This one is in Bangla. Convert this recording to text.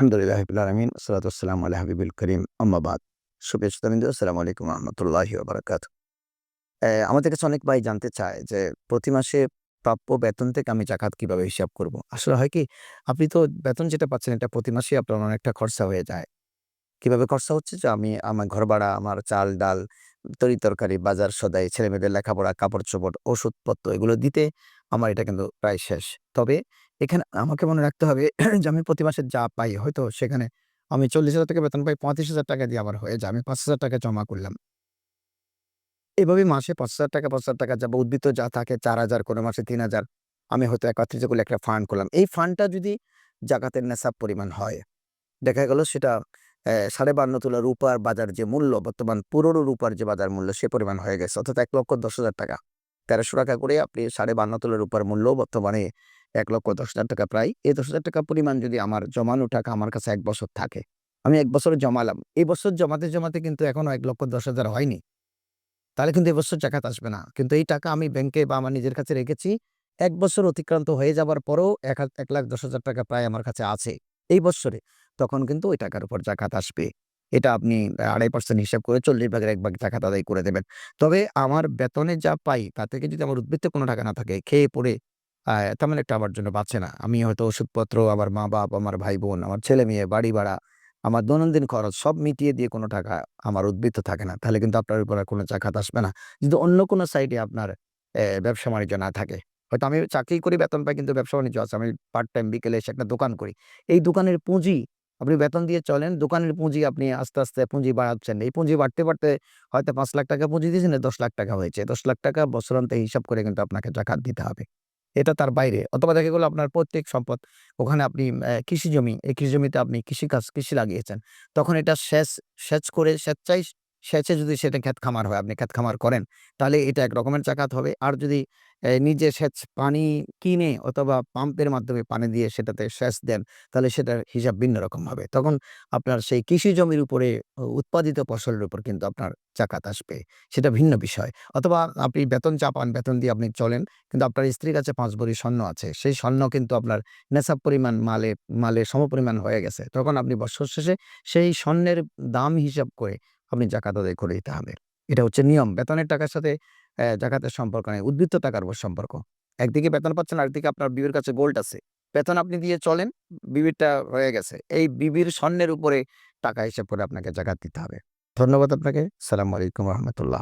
আলহামদুলিল্লাহ আলমিন সালাতাম আল্লাহ হাবিবুল করিম আম্মাবাদ শুভেচ্ছা শ্রোতাবিন্দু আসসালামু আলাইকুম রহমতুল্লাহি বারাকাত আমাদের কাছে অনেক ভাই জানতে চায় যে, প্রতি মাসে প্রাপ্য বেতন থেকে আমি জাকাত কীভাবে হিসাব করব? আসলে হয় কি, আপনি তো বেতন যেটা পাচ্ছেন, এটা প্রতি মাসে আপনার অনেকটা খরচা হয়ে যায়। কীভাবে খরচা হচ্ছে? যে আমি আমার ঘর ভাড়া আমার চাল ডাল, তরি তরকারি, বাজার সদাই ছেলে মেয়েদের লেখাপড়া, কাপড় চোপড়, ওষুধপত্র, এগুলো দিতে আমার এটা কিন্তু প্রায় শেষ। তবে এখানে আমাকে মনে রাখতে হবে যে, আমি প্রতি মাসে যা পাই, হয়তো সেখানে আমি চল্লিশ হাজার টাকা বেতন পাই, পঁয়ত্রিশ হাজার টাকা দিয়ে আমার হয়ে যায়। আমি পাঁচ হাজার টাকা জমা করলাম। এভাবে মাসে পাঁচ হাজার টাকা, পাঁচ হাজার টাকা যাব উদ্বৃত্ত যা থাকে, চার হাজার, কোনো মাসে তিন হাজার, আমি হয়তো একত্রিত করলে একটা ফান্ড করলাম। এই ফান্ডটা যদি জাকাতের নেশাব পরিমাণ হয়, দেখা গেল সেটা সাড়ে বান্ন তোলা রূপার বাজার যে মূল্য, বর্তমান পুরনো রূপার যে বাজার মূল্য, সে পরিমাণ হয়ে গেছে। অর্থাৎ এক লক্ষ দশ হাজার টাকা। তেরোশো টাকা করে আপনি সাড়ে বান্ন তোলা রূপার মূল্য বর্তমানে এক লক্ষ দশ হাজার টাকা প্রায়। এই দশ হাজার টাকা পরিমাণ যদি আমার জমানো টাকা আমার কাছে এক বছর থাকে, আমি এক বছর জমালাম। এই বছর জমাতে জমাতে কিন্তু এখনও এক লক্ষ দশ হাজার হয়নি। তাহলে কিন্তু এবছর জাকাত আসবে না। কিন্তু এই টাকা আমি ব্যাংকে বা আমার নিজের কাছে রেখেছি। এক বছর অতিক্রান্ত হয়ে যাবার পরেও এক এক লাখ দশ হাজার টাকা প্রায় আমার কাছে আছে এই বছরে। তখন কিন্তু ওই টাকার উপর জাকাত আসবে। এটা আপনি আড়াই পার্সেন্ট হিসাব করে চল্লিশ ভাগের এক ভাগ জাকাত আদায় করে দেবেন। তবে আমার বেতনে যা পাই তা থেকে যদি আমার উদ্বৃত্তে কোনো টাকা না থাকে, খেয়ে পড়ে তেমন একটা আমার জন্য বাঁচে না। আমি হয়তো ওষুধপত্র, আমার মা বাপ, আমার ভাই বোন আমার ছেলে মেয়ে, বাড়ি ভাড়া, আমার দৈনন্দিন খরচ সব মিটিয়ে দিয়ে কোনো টাকা আমার উদ্বৃত্ত থাকে না। তাহলে কিন্তু আপনার উপর কোনো জাকাত আসবে না। যদি অন্য কোনো সাইডে আপনার ব্যবসা বাণিজ্য না থাকে, হয়তো আমি চাকরি করি, বেতন পাই কিন্তু ব্যবসা বাণিজ্য আছে। আমি পার্ট টাইম বিকেলে এসে একটা দোকান করি। এই দোকানের পুঁজি, আপনি বেতন দিয়ে চলেন, দোকানের পুঁজি আপনি আস্তে আস্তে পুঁজি বাড়াচ্ছেন। এই পুঁজি বাড়তে বাড়তে হয়তো পাঁচ লাখ টাকা পুঁজি দিয়েছেন, দশ লাখ টাকা হয়েছে। দশ লাখ টাকা বছরান্তে হিসাব করে কিন্তু আপনাকে জাকাত দিতে হবে। এটা তার বাইরে। অথবা দেখা গেলো আপনার প্রত্যেক সম্পদ, ওখানে আপনি কৃষি জমি, এই কৃষি জমিতে আপনি কৃষিকাজ, কৃষি লাগিয়েছেন। তখন এটা সেচ সেচ করে স্বেচ্ছায় সেচে যদি সেটা ক্ষেত খামার হয়, আপনি ক্ষেত খামার করেন, তাহলে এটা এক রকমের চাকাত হবে। আর যদি নিজে সেচ পানি কিনে অথবা পাম্পের মাধ্যমে পানি দিয়ে সেটাতে সেচ দেন, তাহলে সেটার হিসাব ভিন্ন রকম হবে। তখন আপনার সেই কৃষি জমির উপরে উৎপাদিত ফসলের উপর কিন্তু আপনার চাকাত আসবে। সেটা ভিন্ন বিষয়। অথবা আপনি বেতন চাপান বেতন দিয়ে আপনি চলেন, কিন্তু আপনার স্ত্রীর কাছে পাঁচ ভরি স্বর্ণ আছে। সেই স্বর্ণ কিন্তু আপনার নেশাব পরিমাণ মালে মালে সমপরিমাণ হয়ে গেছে। তখন আপনি বছর শেষে সেই স্বর্ণের দাম হিসাব করে জাকাত আদায় করে দিতে হবে। এটা হচ্ছে নিয়ম। বেতনের টাকার সাথে জাকাতের সম্পর্ক নেই। উদ্বৃত্ত টাকার উপর সম্পর্ক। একদিকে বেতন পাচ্ছেন, আরেকদিকে আপনার বিবির কাছে গোল্ড আছে। বেতন আপনি দিয়ে চলেন, বিবিরটা রয়ে গেছে। এই বিবির স্বর্ণের উপরে টাকা হিসাব করে আপনাকে জাকাত দিতে হবে। ধন্যবাদ আপনাকে। সালাম আলাইকুম রহমতুল্লাহ।